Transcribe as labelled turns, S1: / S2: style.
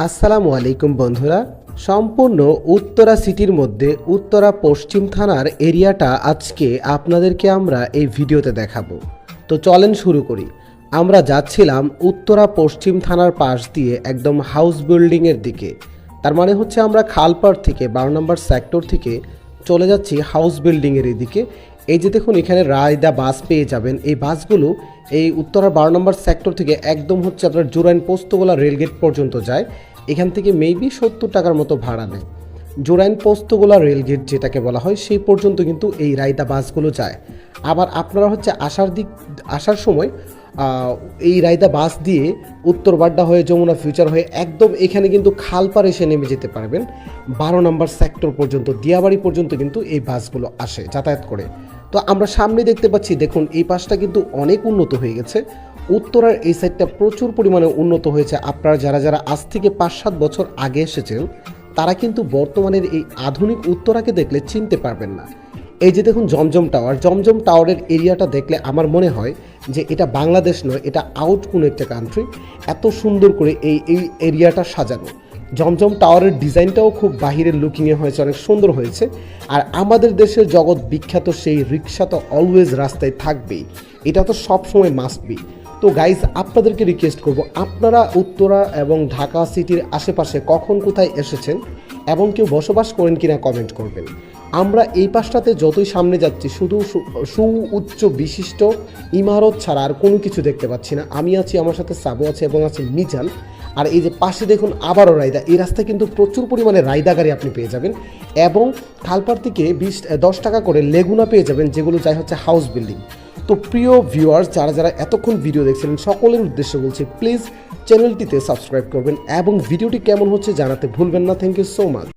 S1: আসসালামু আলাইকুম বন্ধুরা। সম্পূর্ণ উত্তরা সিটির মধ্যে উত্তরা পশ্চিম থানার এরিয়াটা আজকে আপনাদেরকে আমরা এই ভিডিওতে দেখাবো। তো চলেন শুরু করি। আমরা যাচ্ছিলাম উত্তরা পশ্চিম থানার পাশ দিয়ে একদম হাউস বিল্ডিংয়ের দিকে। তার মানে হচ্ছে আমরা খালপাড় থেকে বারো নম্বর সেক্টর থেকে চলে যাচ্ছি হাউস বিল্ডিংয়ের এদিকে। এই যে দেখুন, এখানে রায়দা বাস পেয়ে যাবেন। এই বাসগুলো এই উত্তরার বারো নম্বর সেক্টর থেকে একদম হচ্ছে আপনার জোরাইন পোস্তগোলা রেলগেট পর্যন্ত যায়। এখান থেকে মেবি সত্তর টাকার মতো ভাড়া নেয়। জোরাইন পোস্তগোলা রেলগেট যেটাকে বলা হয়, সেই পর্যন্ত কিন্তু এই রায়দা বাসগুলো যায়। আবার আপনারা হচ্ছে আসার দিক, আসার সময় এই রায়দা বাস দিয়ে উত্তর বাড্ডা হয়ে যমুনা ফিউচার হয়ে একদম এখানে কিন্তু খালপাড় এসে নেমে যেতে পারবেন। বারো নম্বর সেক্টর পর্যন্ত, দিয়াবাড়ি পর্যন্ত কিন্তু এই বাসগুলো আসে, যাতায়াত করে। তো আমরা সামনে দেখতে পাচ্ছি, দেখুন, এই পাশটা কিন্তু অনেক উন্নত হয়ে গেছে। উত্তরার এই সাইডটা প্রচুর পরিমাণে উন্নত হয়েছে। আপনারা যারা যারা আজ থেকে পাঁচ সাত বছর আগে এসেছেন, তারা কিন্তু বর্তমানের এই আধুনিক উত্তরাকে দেখলে চিনতে পারবেন না। এই যে দেখুন, জমজম টাওয়ার, জমজম টাওয়ারের এরিয়াটা দেখলে আমার মনে হয় যে এটা বাংলাদেশ নয়, এটা আউট কোনো একটা কান্ট্রি এত সুন্দর করে এই এই এরিয়াটা সাজানো। জমজম টাওয়ারের ডিজাইনটাও খুব বাহিরের লুকিংয়ে হয়েছে, অনেক সুন্দর হয়েছে। আর আমাদের দেশের জগৎ বিখ্যাত সেই রিক্সা তো অলওয়েজ রাস্তায় থাকবেই। এটা তো সবসময় মাস্ট তো গাইজ আপনাদেরকে রিকোয়েস্ট করব, আপনারা উত্তরা এবং ঢাকা সিটির আশেপাশে কখন কোথায় এসেছেন এবং কেউ বসবাস করেন কিনা কমেন্ট করবেন। আমরা এই পাশটাতে যতই সামনে যাচ্ছি, শুধু সু- সুউচ্চ বিশিষ্ট ইমারত ছাড়া আর কোনো কিছু দেখতে পাচ্ছি না। আমি আছি, আমার সাথে সাবু আছে এবং আছে মিজান। আর এই যে পাশে দেখুন আবারও রায়দা। এই রাস্তায় কিন্তু প্রচুর পরিমাণে রায়দা গাড়ি আপনি পেয়ে যাবেন এবং খালপাড় থেকে বিশ দশ টাকা করে লেগুনা পেয়ে যাবেন, যেগুলো যাই হচ্ছে হাউস বিল্ডিং তো প্রিয় ভিউয়ার্স যারা যারা এতক্ষণ ভিডিও দেখছিলেন, সকলের উদ্দেশ্যে বলছি প্লিজ চ্যানেলটিতে সাবস্ক্রাইব করবেন এবং ভিডিওটি কেমন হচ্ছে জানাতে ভুলবেন না। Thank you so much